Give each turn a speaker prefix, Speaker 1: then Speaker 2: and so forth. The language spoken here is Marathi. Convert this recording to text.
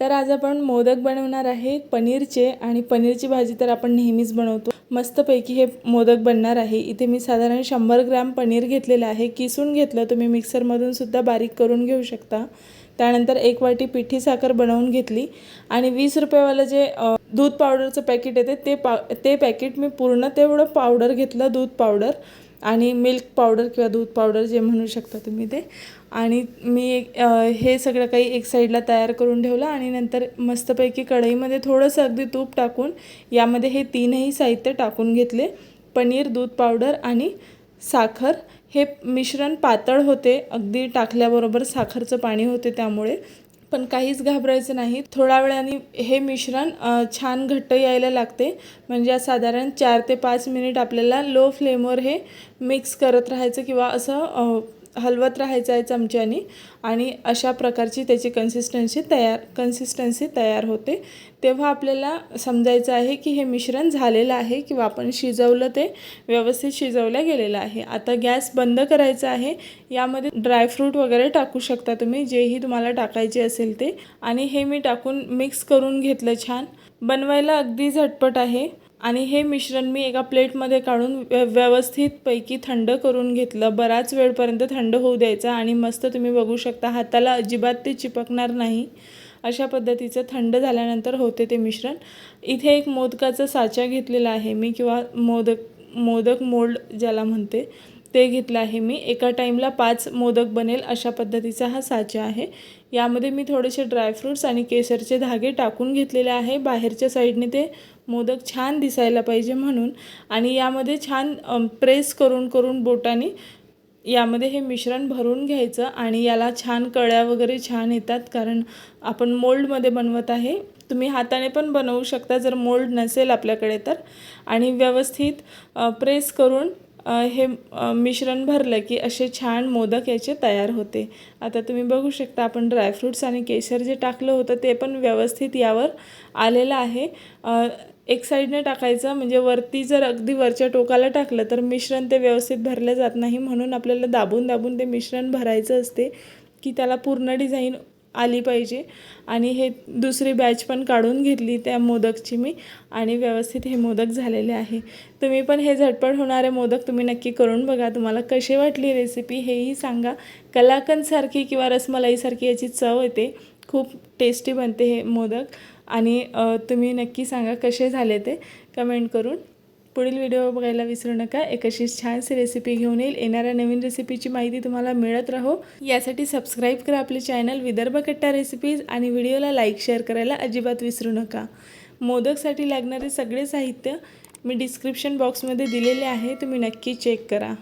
Speaker 1: तर आज आपण मोदक बनवणार आहे पनीरचे आणि पनीरची भाजी तर आपण नेहमीच बनवतो. मस्तपैकी हे मोदक बनणार आहे. इथे मी साधारण शंभर ग्रॅम पनीर घेतलेलं आहे. किसून घेतलं तुम्ही मिक्सरमधून सुद्धा बारीक करून घेऊ शकता. त्यानंतर एक वाटी पिठी साखर बनवून घेतली. आणि वीस रुपयेवालं जे दूध पावडरचं पॅकेट येते ते पा ते पॅकेट मी पूर्ण तेवढं पावडर घेतलं दूध पावडर. आणि मिल्क पावडर किंवा दूध पावडर जे म्हणू शकता तुम्ही ते. आणि मी एक हे सगळं काही एक साईडला तयार करून ठेवलं आणि नंतर मस्तपैकी कढईमध्ये थोडंसं अगदी तूप टाकून यामध्ये हे तीनही साहित्य टाकून घेतले. पनीर दूध पावडर आणि साखर. हे मिश्रण पातळ होते अगदी टाकल्याबरोबर साखरचं पाणी होते त्यामुळे. पण काहीच घाबरायचं नाही. थोड्या वेळाने हे मिश्रण छान घट्ट यायला लागते. म्हणजे साधारण चार ते पाच मिनिट आपल्याला लो फ्लेमवर हे मिक्स करत राहायचं किंवा असं हलवत राहायचं आहे चमच्याने आणि अशा प्रकारची त्याची कन्सिस्टन्सी तयार कन्सिस्टन्सी तयार होते. तेव्हा आपल्याला समजायचं आहे की हे मिश्रण झालेलं आहे किंवा आपण शिजवलं ते व्यवस्थित शिजवलं गेलेलं आहे. आता गॅस बंद करायचा आहे. यामध्ये ड्रायफ्रूट वगैरे टाकू शकता तुम्ही जेही तुम्हाला टाकायचे असेल ते. आणि हे मी टाकून मिक्स करून घेतलं छान. बनवायला अगदी झटपट आहे. आणि हे मिश्रण मी एका प्लेटमध्ये काढून व्य व्यवस्थितपैकी थंड करून घेतलं. बराच वेळपर्यंत थंड होऊ द्यायचा आणि मस्त तुम्ही बघू शकता हाताला अजिबात ते चिपकणार नाही. अशा पद्धतीचं थंड झाल्यानंतर होते ते मिश्रण. इथे एक मोदकाचा साचा घेतलेला आहे मी किंवा मोदक मोदक मोल्ड ज्याला म्हणते. ते घेतलं आहे मी. एका टाईमला पाच मोदक बनेल अशा पद्धतीचा हा साचा आहे. यामध्ये मी थोडेसे ड्रायफ्रूट्स आणि केसरचे धागे टाकून घेतलेले आहे. बाहेरच्या साईडने ते मोदक छान दिसायला पाहिजे म्हणून. आणि यामध्ये छान प्रेस करून करून बोटाने यामध्ये हे मिश्रण भरून घ्यायचं आणि याला छान कळ्या वगैरे छान येतात कारण आपण मोल्डमध्ये बनवत आहे. तुम्ही हाताने पण बनवू शकता जर मोल्ड नसेल आपल्याकडे तर. आणि व्यवस्थित प्रेस करून हे मिश्रण भरलं की असे छान मोदक याचे तयार होते. आता तुम्ही बघू शकता आपण ड्रायफ्रूट्स आणि केशर जे टाकलं होतं ते पण व्यवस्थित यावर आलेलं आहे. एक साईडने टाकायचं म्हणजे वरती जर अगदी वरच्या टोकाला टाकलं तर मिश्रण ते व्यवस्थित भरलं जात नाही. म्हणून आपल्याला दाबून दाबून ते मिश्रण भरायचं असते की त्याला पूर्ण डिझाईन आली पाहिजे. आणि हे दुसरी बॅच पण काढून घेतली त्या मोदकची मी. आणि व्यवस्थित हे मोदक झालेले आहे. तुम्ही पण हे झटपट होणारे मोदक तुम्ही नक्की करून बघा. तुम्हाला कशी वाटली रेसिपी हेही सांगा. कलाकंदसारखी किंवा रसमलाईसारखी याची चव येते. खूप टेस्टी बनते हे मोदक. आणि तुम्ही नक्की सांगा कसे झाले ते कमेंट करून. पुढील व्हिडिओ बघायला विसरू नका. एक अशी छानशी रेसिपी घेऊन येईल. येणाऱ्या नवीन रेसिपीची माहिती तुम्हाला मिळत राहो. यासाठी सबस्क्राईब करा आपले चॅनल विदर्भ कट्टा रेसिपीज आणि व्हिडिओला लाईक शेअर करायला अजिबात विसरू नका. मोदकसाठी लागणारे सगळे साहित्य मी डिस्क्रिप्शन बॉक्समध्ये दिलेले आहे. तुम्ही नक्की चेक करा.